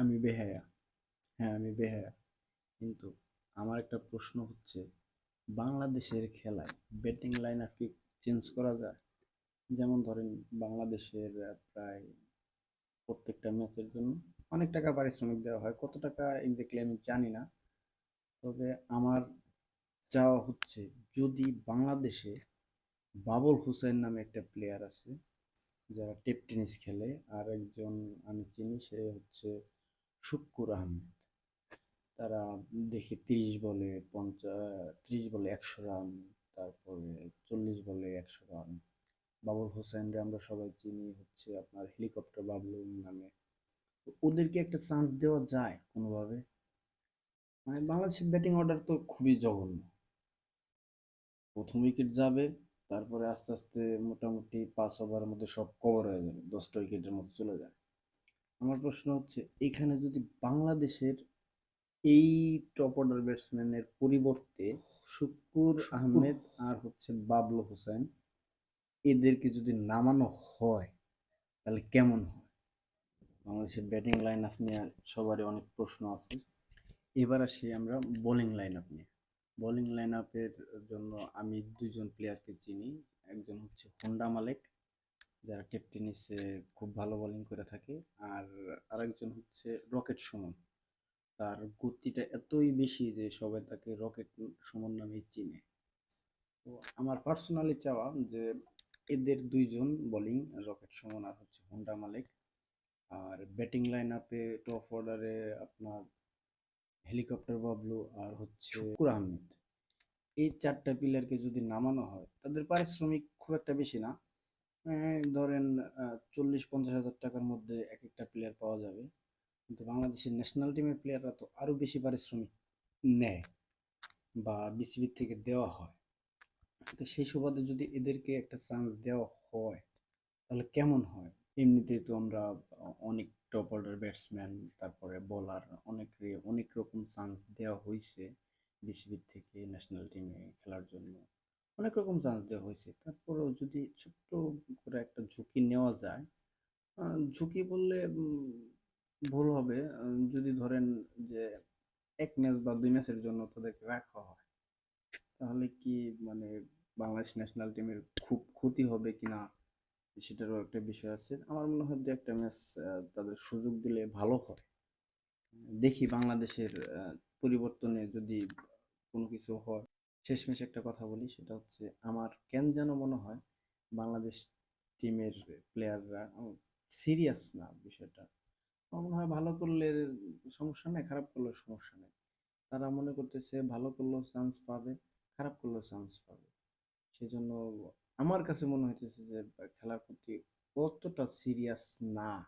আমি বেহায়া। হ্যাঁ আমি বেহায়া। কিন্তু আমার একটা প্রশ্ন হচ্ছে, বাংলাদেশের খেলায় ব্যাটিং লাইন আপ কি চেঞ্জ করা যায়? যেমন ধরেন বাংলাদেশের প্রায় প্রত্যেকটা ম্যাচের জন্য অনেক টাকা পারিশ্রমিক দেওয়া হয়। কত টাকা এক্স্যাক্টলি আমি জানি না। তবে আমার চাওয়া হচ্ছে, যদি বাংলাদেশে বাবর হুসেন নামে একটা প্লেয়ার আছে, যারা টেপ টেনিস খেলে, আর একজন আমি চিনি, সে হচ্ছে শুক্কুর আহমেদ। তারা দেখি তিরিশ বলে পঞ্চাশ ত্রিশ বলে একশো রান, তারপরে চল্লিশ বলে একশো রান। বাবর হোসেনকে আমরা সবাই চিনি, হচ্ছে আপনার হেলিকপ্টার বাবলু নামে। ওদেরকে একটা চান্স দেওয়া যায় কোনোভাবে। মানে বাংলাদেশের ব্যাটিং অর্ডার তো খুবই জঘন্য। প্রথম উইকেট যাবে, তারপরে আস্তে আস্তে মোটামুটি পাঁচ ওভারের মধ্যে সব কভার হয়ে যাবে। দশটা উইকেটের মধ্যে চলে যায়। আমার প্রশ্ন হচ্ছে এখানে যদি বাংলাদেশের এই টপ অর্ডার ব্যাটসম্যানের পরিবর্তে শুক্কুর আহমেদ আর হচ্ছে বাবলু হোসেন এদেরকে যদি নামানো হয় তাহলে কেমন হয়? বাংলাদেশের ব্যাটিং লাইন আপ নিয়ে সবারই অনেক প্রশ্ন আছে। এবার আসি আমরা বোলিং লাইন আপ নিয়ে। বোলিং লাইন আপের জন্য আমি দুজন প্লেয়ারকে চিনি একজন হচ্ছে হোন্ডা মালেক যারা টেপ টেনিসে খুব ভালো বোলিং করে থাকে। আর আরেকজন হচ্ছে রকেট সুমন। তার গতিটা এতই বেশি যে সবাই তাকে রকেট সুমন নামেই চিনে। তো আমার পার্সোনালি চাওয়া যে এদের দুইজন বোলিং রকেট সুমন আর হচ্ছে হোন্ডা মালিক। আর ব্যাটিং লাইন আপে টপ অর্ডারে আপনার হেলিকপ্টার বাবলু আর হচ্ছে শুকুর আহমেদ। এই চারটা প্লেয়ারকে যদি নামানো হয়, তাদের পারিশ্রমিক খুব একটা বেশি না। ধরেন চল্লিশ পঞ্চাশ হাজার টাকার মধ্যে এক একটা প্লেয়ার পাওয়া যাবে। কিন্তু বাংলাদেশের ন্যাশনাল টিমের প্লেয়াররা তো আরও বেশি পারিশ্রমিক নেয় বা বিসিবির থেকে দেওয়া হয়। তো সেই সুবাদে যদি এদেরকে একটা চান্স দেওয়া হয়, তাহলে কেমন হয়? এমনিতে তো আমরা অনেক টপ অর্ডার ব্যাটসম্যান তারপরে বলার অনেক অনেক রকম চান্স দেওয়া হয়েছে বিসিবির থেকে ন্যাশনাল টিমে খেলার জন্য। অনেক রকম চান্স দেওয়া হয়েছে। তারপরেও যদি ছোট্ট করে একটা ঝুঁকি নেওয়া যায় ঝুঁকি বললে ভুল হবে। যদি ধরেন যে এক ম্যাচ বা দুই ম্যাচের জন্য তাদেরকে রাখা হয়, তাহলে কি মানে বাংলাদেশ ন্যাশনাল টিমের খুব ক্ষতি হবে কিনা সেটারও একটা বিষয় আছে। আমার মনে হয় দু একটা ম্যাচ তাদের সুযোগ দিলে ভালো হয়। দেখি বাংলাদেশের পরিবর্তনে যদি কোনো কিছু হয়। শেষমেশ একটা কথা বলি, সেটা হচ্ছে আমার কেন যেন মনে হয় বাংলাদেশ টিমের প্লেয়াররা সিরিয়াস না বিষয়টা। আমার মনে হয় ভালো করলে সমস্যা নেই, খারাপ করলে সমস্যা নেই। তারা মনে করতেছে ভালো করলেও চান্স পাবে, খারাপ করলেও চান্স পাবে। সেজন্য আমার কাছে মনে হইতেছে যে খেলার প্রতি অতটা সিরিয়াস না।